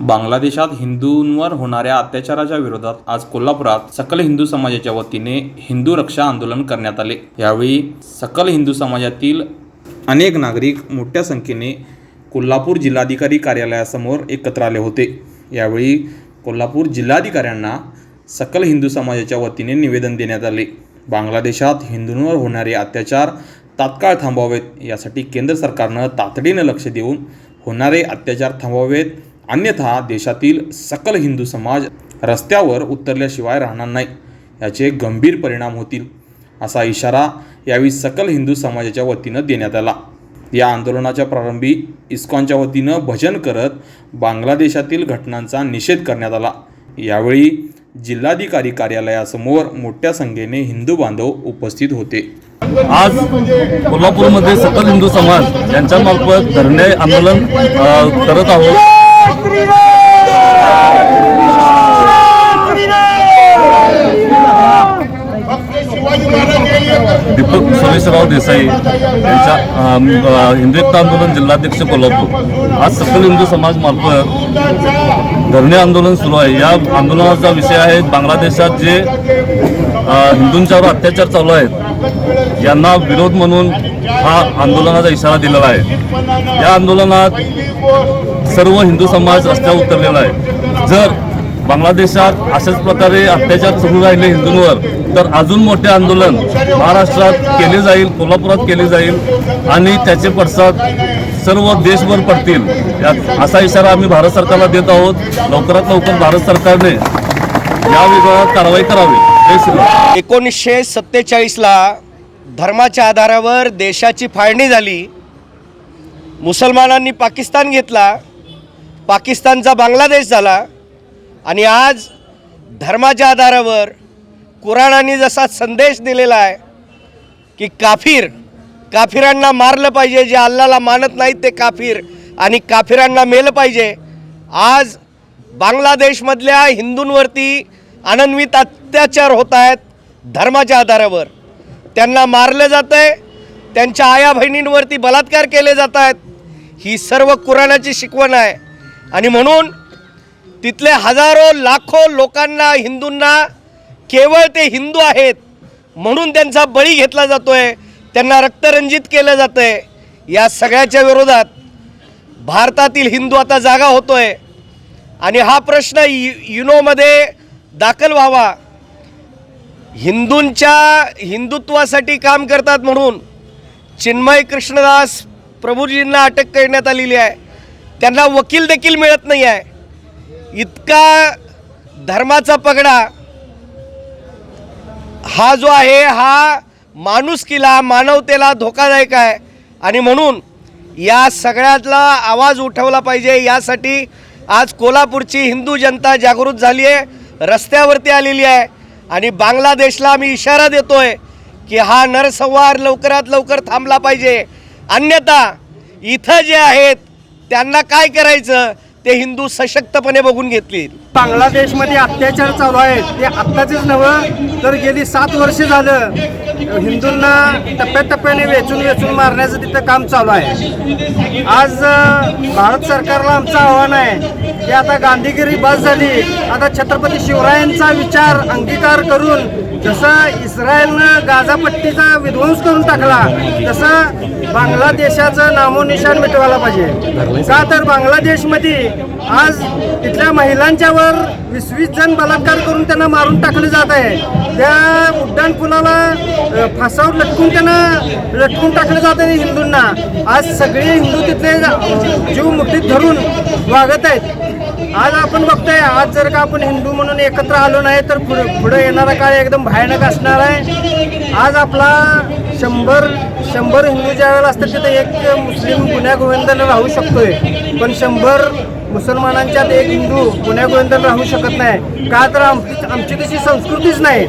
बांगलादेशात हिंदूंवर होणाऱ्या अत्याचाराच्या विरोधात आज कोल्हापुरात सकल हिंदू समाजाच्या वतीने हिंदू रक्षा आंदोलन करण्यात आले. यावेळी सकल हिंदू समाजातील अनेक नागरिक मोठ्या संख्येने कोल्हापूर जिल्हाधिकारी कार्यालयासमोर एकत्र आले होते. यावेळी कोल्हापूर जिल्हाधिकाऱ्यांना सकल हिंदू समाजाच्या वतीने निवेदन देण्यात आले. बांगलादेशात हिंदूंवर होणारे अत्याचार तात्काळ थांबवावेत यासाठी केंद्र सरकारनं तातडीनं लक्ष देऊन होणारे अत्याचार थांबवावेत अन्यथा देशातील सकल हिंदू समाज रस्त्यावर उतरल्याशिवाय राहणार नाही. याचे गंभीर परिणाम होतील असा इशारा यावेळी सकल हिंदू समाजाच्या वतीनं देण्यात आला. या आंदोलनाच्या प्रारंभी इस्कॉनच्या वतीनं भजन करत बांगलादेशातील घटनांचा निषेध करण्यात आला. यावेळी जिल्हाधिकारी कार्यालयासमोर मोठ्या संख्येने हिंदू बांधव उपस्थित होते. आज कोल्हापूरमध्ये सकल हिंदू समाज यांच्यामार्फत धरणे आंदोलन करत आहोत. दीपक सुरेशराव देसाई यांच्या अम, हिंदू एकता आंदोलन जिल्हाध्यक्ष कोल्हापूर. आज सकल हिंदू समाज मार्फत धरणे आंदोलन सुरू आहे. या आंदोलनाचा विषय आहे बांगलादेशात जे हिंदूंच्यावर अत्याचार चालू आहेत यांना विरोध म्हणून हा आंदोलनाचा इशारा दिलेला आहे. या आंदोलनात सर्व हिंदू समाज रस्त्यावर उतरलेला आहे. जर बांगलादेशात अशाच प्रकारे अत्याचार सुरू राहिले हिंदूंवर तर अजून मोठे आंदोलन महाराष्ट्रात केले जाईल कोल्हापुरात केले जाईल आणि त्याचे पडसाद सर्व देशभर पडतील. असा इशारा आम्ही भारत सरकारला देत आहोत. लवकरात लवकर भारत सरकारने या विभागात कारवाई करावी. एकोणीसशे सत्तेचाळीसला धर्माच्या आधारावर देशाची फाळणी झाली. मुसलमानांनी पाकिस्तान घेतला. पाकिस्तानचा बांगलादेश झाला आणि आज धर्माच्या आधारावर कुराणाने जसा संदेश दिलेला आहे की काफीर काफिरांना मारलं पाहिजे जे अल्लाला मानत नाहीत ते काफीर आणि काफिरांना मेलं पाहिजे. आज बांगलादेशमधल्या हिंदूंवरती अनन्वित अत्याचार होत आहेत धर्माच्या आधारावर. त्यांना मारलं जातं आहे त्यांच्या आया बहिणींवरती बलात्कार केले जात आहेत. ही सर्व कुराणाची शिकवण आहे. आणि म्हणून तिथले हजारो लाखो लोकांना हिंदूंना केवळ ते हिंदू आहेत म्हणून त्यांचा बळी घेतला जातो आहे त्यांना रक्तरंजित केलं जातं आहे या सगळ्याच्या विरोधात भारतातील हिंदू आता जागा होतो आहे आणि हा प्रश्न यु युनोमध्ये दाखल व्हावा. हिंदूंच्या हिंदुत्वासाठी काम करतात म्हणून चिन्मय कृष्णदास प्रभूजींना अटक करण्यात आलेली आहे. त्यांना वकील देखील मिळत नाही आहे इतका धर्माचा पगडा. हा जो आहे हा माणुसकीला मानवतेला धोकादायक आहे. आणि म्हणून या सगळ्यातला आवाज उठवला पाहिजे. यासाठी आज कोल्हापूरची हिंदू जनता जागृत झाली आहे रस्त्यावरती आलेली आहे. आणि बांगलादेशला आम्ही इशारा देतोय की हा नरसंहार लवकरात लवकर थांबला पाहिजे. अन्यथा इथं जे आहेत त्यांना काय करायचं? ते हिंदू सशक्तपणे बघून घेततील बांगलादेशमध्ये अत्याचार चालू आहेत. ते आत्ताचेच नव्हं तर गेली सात वर्ष झालं हिंदूंना टप्प्याटप्प्याने वेचून वेचून मारण्याचं तिथं काम चालू आहे. आज भारत सरकारला आमचं आव्हान आहे की आता गांधीगिरी बस झाली. आता छत्रपती शिवरायांचा विचार अंगीकार करून जसं इस्रायलनं गाझापट्टीचा विध्वंस करून टाकला तसं बांगलादेशाचं नामोनिशान मिटवायला पाहिजे. का तर बांगलादेशमध्ये आज तिथल्या महिलांच्यावर वीस वीस जण बलात्कार करून त्यांना मारून टाकले जात आहे. त्या उड्डाणपुलाला फासावर लटकून त्यांना लटकून टाकलं जात आहे हिंदूंना. आज सगळे हिंदू तिथले जीव मुठीत धरून वागत आहेत. आज आपण बघतोय आज जर का आपण हिंदू म्हणून एकत्र आलो नाही तर पुढे पुढे येणारा काळ एकदम भयानक असणार आहे. आज आपला शंभर शंभर हिंदू ज्या वेळेला असतात तिथे एक मुस्लिम गुन्ह्यागोविंदानं राहू शकतोय. पण शंभर मुसलमानांच्यात एक हिंदू गुन्ह्यागोविंदानं राहू शकत नाही. का तर आमची आमची तशी संस्कृतीच नाही.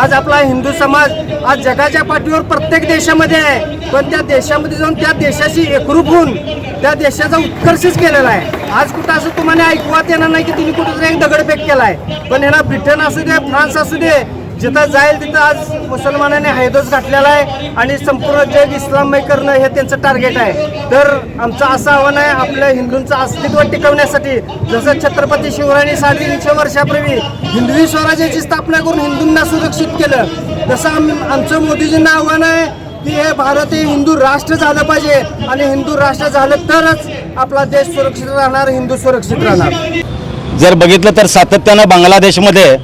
आज आपला हिंदू समाज आज जगाच्या पाठीवर प्रत्येक देशामध्ये आहे. पण त्या देशामध्ये जाऊन त्या देशाशी एकरूप होऊन त्या देशाचा उत्कर्षच केलेला आहे. आज कुठं असं तुम्हाला ऐकवात येणार नाही की तुम्ही कुठं एक दगडफेक केला आहे पण यांना ब्रिटन असू दे फ्रान्स असू दे जिथं जाईल तिथं आज मुसलमानांनी हैदोस घातलेला आहे आणि संपूर्ण जग इस्लाममय करणं हे त्यांचं टार्गेट आहे. तर आमचं असं आव्हान आहे आपल्या हिंदूंचं अस्तित्व टिकवण्यासाठी जसं छत्रपती शिवरायांनी साडेतीनशे वर्षापूर्वी हिंदवी स्वराज्याची स्थापना करून हिंदूंना सुरक्षित केलं जसं आम आमचं मोदीजींना आव्हान आहे की हे भारत हे हिंदू राष्ट्र झालं पाहिजे आणि हिंदू राष्ट्र झालं तरच आपला देश सुरक्षित राहणार हिंदू सुरक्षित राहणार. जर बघितलं तर सातत्यानं बांगलादेशमध्ये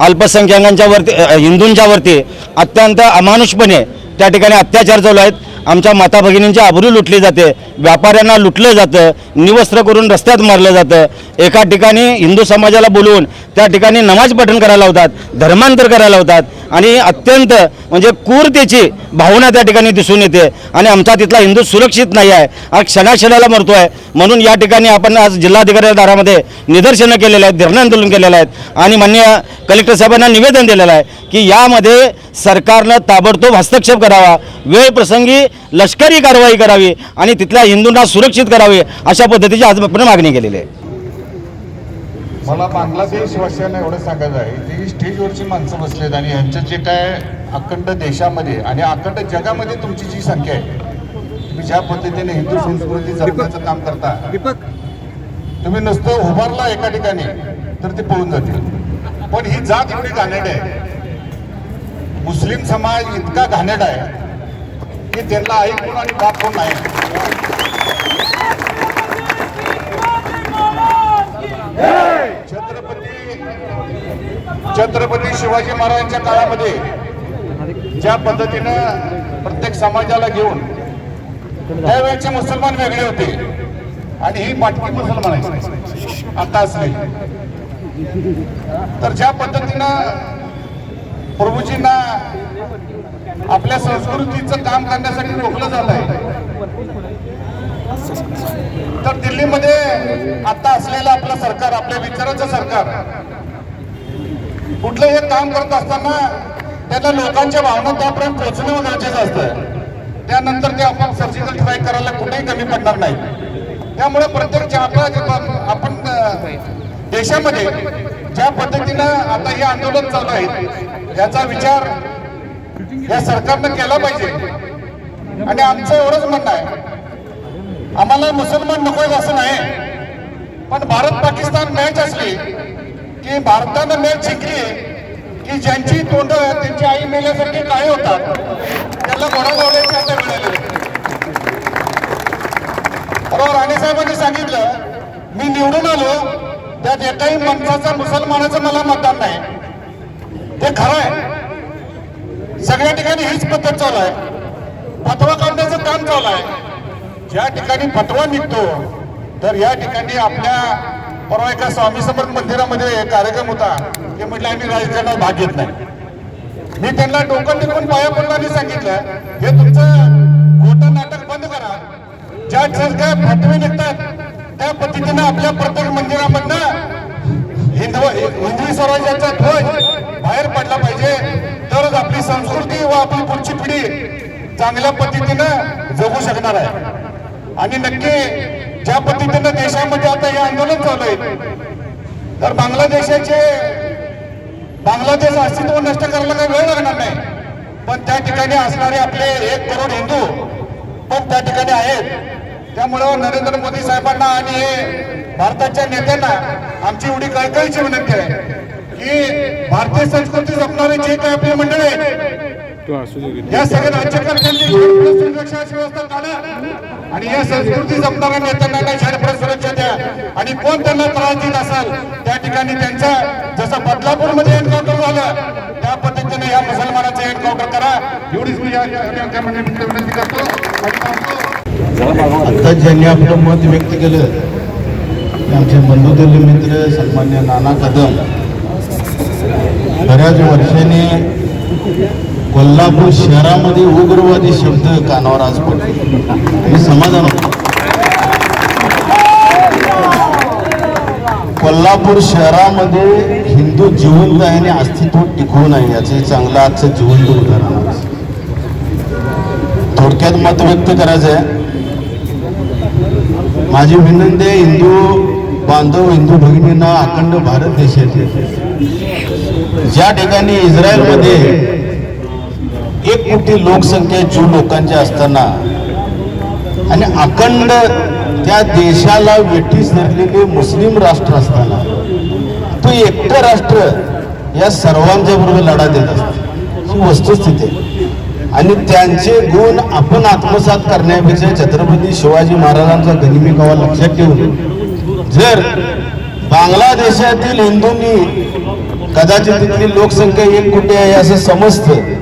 अल्पसंख्याकांच्या वरती हिंदूंच्या वरती अत्यंत अमानुषपणे त्या ठिकाणी अत्याचार चालू आहेत. आमच्या माता भगिनींची आबरू लुटली जाते व्यापाऱ्यांना लुटलं जातं निवस्त्र करून रस्त्यात मारलं जातं. एका ठिकाणी हिंदू समाजाला बोलवून त्या ठिकाणी नमाज पठण करायला लावतात धर्मांतर करायला लावतात. आणि अत्यंत म्हणजे क्रूरतेची भावना त्या ठिकाणी दिसून येते. आणि आमचा तिथला हिंदू सुरक्षित नाही आहे. हा क्षणाक्षणाला मरतो आहे. म्हणून या ठिकाणी आपण आज जिल्हाधिकारी दारामध्ये निदर्शनं केलेले आहेत धरणं आंदोलन केलेलं आहेत. आणि मान्य कलेक्टर साहेबांना निवेदन दिलेलं आहे की यामध्ये सरकारनं ताबडतोब हस्तक्षेप करावा. वेळ प्रसंगी लष्करी कारवाई करावी आणि तिथल्या हिंदूंना सुरक्षित करावे अशा पद्धतीची आज आपण मागणी केलेली आहे. मला बांगलादेश वासियांना एवढं सांगायचं आहे की स्टेजवरची माणसं बसलेत आणि यांचं जे काय अखंड देशामध्ये आणि अखंड जगामध्ये तुमची जी संख्या आहे तुम्ही ज्या पद्धतीने हिंदू संस्कृती जपण्याचं काम करता दीपक. तुम्ही नुसतं उभारला एका ठिकाणी तर ते पळून जातील. पण ही जात एवढी घाणेड आहे. मुस्लिम समाज इतका घाणेड आहे की त्यांना आई कोण आणि बाप कोण नाही. छत्रपती छत्रपती शिवाजी महाराजांच्या काळामध्ये ज्या पद्धतीनं प्रत्येक समाजाला घेऊन त्यावेळेचे मुसलमान वेगळे होते आणि ही बाटकी मुसलमान आहे. आता असं आहे तर ज्या पद्धतीनं प्रभूजींना आपल्या संस्कृतीचं काम करण्यासाठी रोखलं जात आहे तर दिल्लीमध्ये आता असलेलं आपलं सरकार आपल्या विचाराचं सरकार कुठलं हे काम करत असताना त्याला लोकांच्या भावना त्यापर्यंत पोहोचणं गरजेचं असतं. त्यानंतर ते आपण सर्जिकल स्ट्राईक करायला कुठेही कमी पडणार नाही. त्यामुळे प्रत्येक ज्या आपला आपण देशामध्ये ज्या पद्धतीनं आता हे आंदोलन चालू आहे याचा विचार या सरकारनं केला पाहिजे. आणि आमचं एवढंच म्हणणं आहे आम्हाला मुसलमान नको असं नाही. पण भारत पाकिस्तान मॅच असली की भारतानं मॅच जिंकली की ज्यांची तोंड त्यांची आई मेल्यासारखी काय होतात त्याला घोडा लावण्याची आता मिळाली बरोबर राणे साहेबांनी सांगितलं मी निवडून आलो त्यात एकाही माणसाचा मुसलमानाचं मला मतदान नाही. ते खरं आहे. सगळ्या ठिकाणी हीच पद्धत चालू आहे. फतवा काढण्याचं काम चालू आहे. ज्या ठिकाणी फतवा निघतो तर या ठिकाणी आपल्या परवा एका स्वामी समर्थ मंदिरामध्ये कार्यक्रम होता. ते म्हटलं आम्ही राजकारणात भाग घेत नाही. मी त्यांना डोकं टिकून पाया पडलं सांगितलं हे तुमचं खोटं नाटक बंद करा. ज्या काय फटवे निघतात त्या पद्धतीनं आपल्या प्रत्येक मंदिरामधनं हिंदव हिंदवी स्वराज्याचा ध्वज बाहेर पडला पाहिजे. तरच आपली संस्कृती व आपली पुढची पिढी चांगल्या पद्धतीनं जगू शकणार आहे. आणि नक्की ज्या पद्धतीनं देशामध्ये आता हे आंदोलन चालू आहे तर बांगलादेशाचे बांगलादेश अस्तित्व नष्ट करायला काही वेळ लागणार नाही. पण त्या ठिकाणी असणारे आपले एक करोड हिंदू पण त्या ठिकाणी आहेत. त्यामुळं नरेंद्र मोदी साहेबांना आणि हे भारताच्या नेत्यांना आमची एवढी कळकळीची विनंती आहे की भारतीय संस्कृती जपणारे जे काही आपले मंडळ आहेत या सगळ्या राज्यकर्त्यांनी झडपड सुरक्षा व्यवस्था काढा आणि या संस्कृती जपणाऱ्या नेत्यांना काही झडपड सुरक्षा द्या. आणि कोण त्यांना त्रास देत असाल त्या ठिकाणी त्यांचा जसं बदलापूरमध्ये एन्काउंटर झालं त्या पद्धतीने या मुसलमानाचं एन्काउंटर करा. एवढीच मी या विनंती करतो. आता ज्यांनी आपलं मत व्यक्त केलं आमचे बंधुदिल्ली मित्र सन्मान्य नाना कदम. बऱ्याच वर्षांनी कोल्हापूर शहरामध्ये उग्रवादी शब्द कानावर आज पडले. मी समाधान होतो. कोल्हापूर शहरामध्ये हिंदू जिवंत आहे आणि अस्तित्व टिकवून आहे याचं चांगलं आजचं जिवंत उदाहरण थोडक्यात मत व्यक्त करायचं आहे माझी विनंती आहे हिंदू बांधव हिंदू भगिनींना अखंड भारत देशाचे ज्या ठिकाणी इस्रायलमध्ये एक कोटी लोकसंख्या ज्यू लोकांची असताना. आणि अखंड त्या देशाला वेठीस धरलेले मुस्लिम राष्ट्र असताना तो एकटं राष्ट्र या सर्वांच्या बरोबर लढा देत असतो. ही वस्तुस्थिती आहे. आणि त्यांचे गुण आपण आत्मसात करण्यापेक्षा छत्रपती शिवाजी महाराजांचा गनिमिकावा लक्षात ठेवून जर बांगलादेशातील हिंदूंनी कदाचित तिथली लोकसंख्या एक कोटी आहे असं समजतं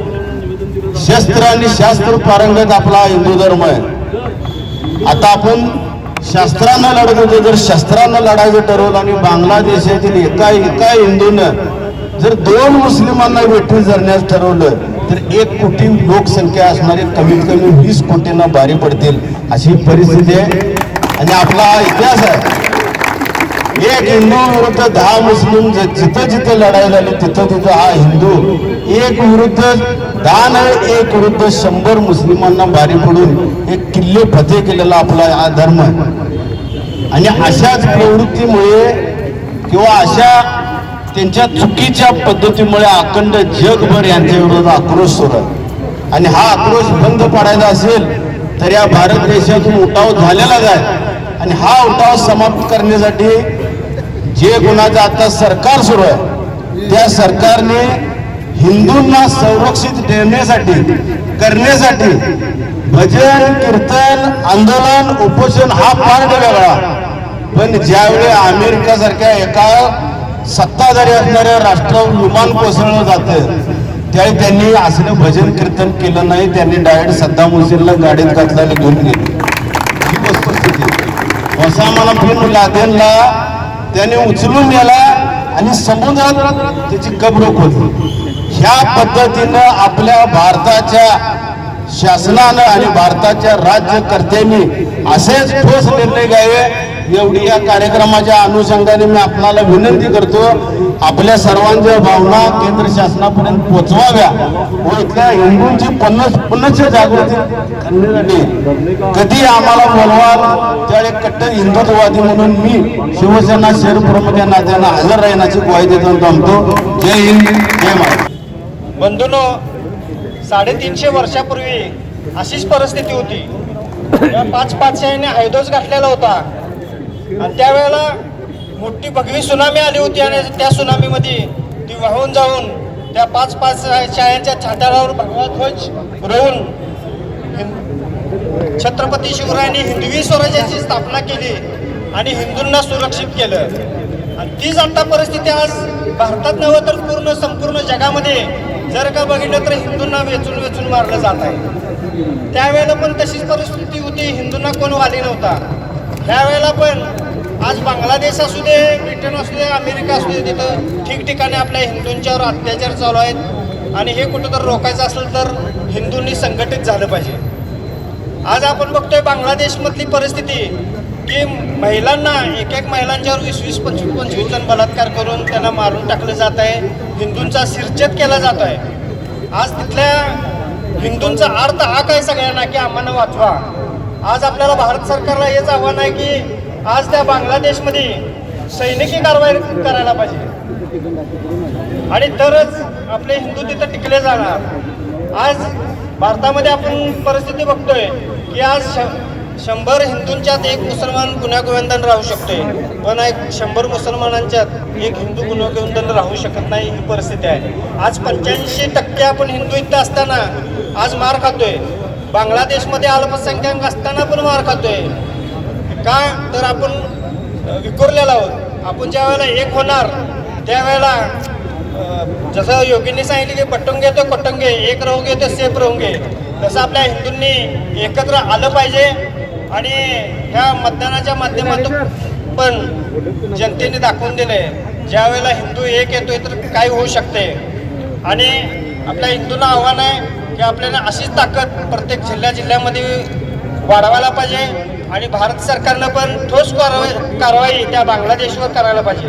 शस्त्र आणि शास्त्र पारंगत आपला हिंदू धर्म आहे. आता आपण शास्त्रानं लढत होतो जर शस्त्रानं लढायचं ठरवलं आणि बांगलादेशातील एका एका हिंदूनं जर दोन मुस्लिमांना वेठीस धरण्यास ठरवलं तर एक कोटी लोकसंख्या असणारे कमीत कमी वीस कोटींना बारी पडतील अशी परिस्थिती आहे. आणि आपला इतिहास आहे. एक हिंदू विरुद्ध दहा मुस्लिम ज- जिथं जिथं लढाई झाली तिथं तिथं हा हिंदू. एक विरुद्ध दहा नाही एक विरुद्ध शंभर मुस्लिमांना बारी पडून एक किल्ले फते केलेला आपला हा धर्म आहे. आणि अशाच प्रवृत्तीमुळे किंवा अशा त्यांच्या चुकीच्या पद्धतीमुळे अखंड जगभर यांच्या विरोधात आक्रोश सुरू आहे. आणि हा आक्रोश बंद पाडायचा असेल तर या भारत देशातून उठाव झालेलाच आहे. आणि हा उठाव समाप्त करण्यासाठी जे गुन्हाचं आता सरकार सुरू आहे त्या सरकारने हिंदूंना संरक्षित ठेवण्यासाठी करण्यासाठी भजन कीर्तन आंदोलन उपोषण हा पार्ट वेगळा पण ज्यावेळी अमेरिका सारख्या एका सत्ताधारी असणाऱ्या राष्ट्रावर विमान कोसळलं जातं त्यावेळी त्यांनी असलं भजन कीर्तन केलं नाही त्यांनी डायरेक्ट सद्दाम हुसेनला गाडीत घातल्याला घेऊन गेले. ही वस्तुस्थिती. ओसामाला बिन लादेनला त्याने उचलून नेला आणि समुद्रात त्याची कब्र खोदली. ह्या पद्धतीनं आपल्या भारताच्या शासनानं आणि भारताच्या राज्यकर्त्यांनी असेच ठोस निर्णय घ्यावे एवढी या कार्यक्रमाच्या अनुषंगाने मी आपणाला विनंती करतो आपल्या सर्वांच्या भावना केंद्र शासनापर्यंत पोहोचवाव्या व इथल्या हिंदूंची पन्नास पुनश्च जागृती कधी आम्हाला बोलवाल त्यावेळी कट्टर हिंदुत्ववादी म्हणून मी शिवसेना शहर प्रमुख या नात्यानं हजर राहण्याची ग्वाही देतो थांबतो. जय हिंद जय महाराज बंधूनो साडेतीनशे वर्षापूर्वी अशीच परिस्थिती होती. पाच पाचशेने हैदोस घातलेला होता. आणि त्यावेळेला मोठी भगवी सुनामी आली होती आणि त्या सुनामीमध्ये ती वाहून जाऊन त्या पाच पाच शाळांच्या छाटारावर भगवा ध्वज रोवून छत्रपती शिवरायांनी हिंदवी स्वराज्याची स्थापना केली आणि हिंदूंना सुरक्षित केलं. आणि तीच आता परिस्थिती आज भारतात नव्हे तर पूर्ण संपूर्ण जगामध्ये जर का बघितलं तर हिंदूंना वेचून वेचून मारलं जात आहे. त्यावेळेला पण तशीच परिस्थिती होती. हिंदूंना कोण वाली नव्हता. त्यावेळेला पण आज बांगलादेश असू दे ब्रिटन असू दे अमेरिका असू दे तिथं ठिकठिकाणी आपल्या हिंदूंच्यावर अत्याचार चालू आहेत. आणि हे कुठं तर रोखायचं असेल तर हिंदूंनी संघटित झालं पाहिजे. आज आपण बघतोय बांगलादेशमधली परिस्थिती की महिलांना एक एक महिलांच्यावर वीस वीस पंचवीस पंचवीस जण बलात्कार करून त्यांना मारून टाकलं जात आहे. हिंदूंचा सिरचेत केला जात आहे. आज तिथल्या हिंदूंचा अर्थ हा काय सगळ्यांना की आम्हाला वाचवा. आज आपल्याला भारत सरकारला हेच आव्हान आहे की आज त्या बांगलादेशमध्ये सैनिकी कारवाई करायला पाहिजे. आणि तरच आपले हिंदू तिथं टिकले जाणार. आज भारतामध्ये आपण परिस्थिती बघतोय की आज श शंभर हिंदूंच्यात एक मुसलमान गुन्हागोविंदन राहू शकतोय. पण एक शंभर मुसलमानांच्यात एक हिंदू गुन्हागोविंदन राहू शकत नाही ही परिस्थिती आहे. आज पंच्याऐंशी टक्के आपण हिंदू इथं असताना आज मार खातोय. बांगलादेशमध्ये अल्पसंख्याक असताना पण मार खातोय. का? तर आपण विखुरलेला विखुरलेलो आहोत. आपण ज्या वेळेला एक होणार त्यावेळेला जसं योगींनी सांगितले की पटंगे तर कटंगे एक राहूगे तर सेफ राहूगे तसं आपल्या हिंदूंनी एकत्र आलं पाहिजे आणि ह्या मतदानाच्या माध्यमातून पण जनतेने दाखवून दिले ज्या वेळेला हिंदू एक येतोय तर काय होऊ शकते आणि आपल्या हिंदूंना आव्हान आहे की आपल्याला अशीच ताकद प्रत्येक जिल्ह्या जिल्ह्यामध्ये वाढवायला पाहिजे आणि भारत सरकारनं पण ठोस कारवाई कारवाई त्या बांगलादेशवर करायला पाहिजे.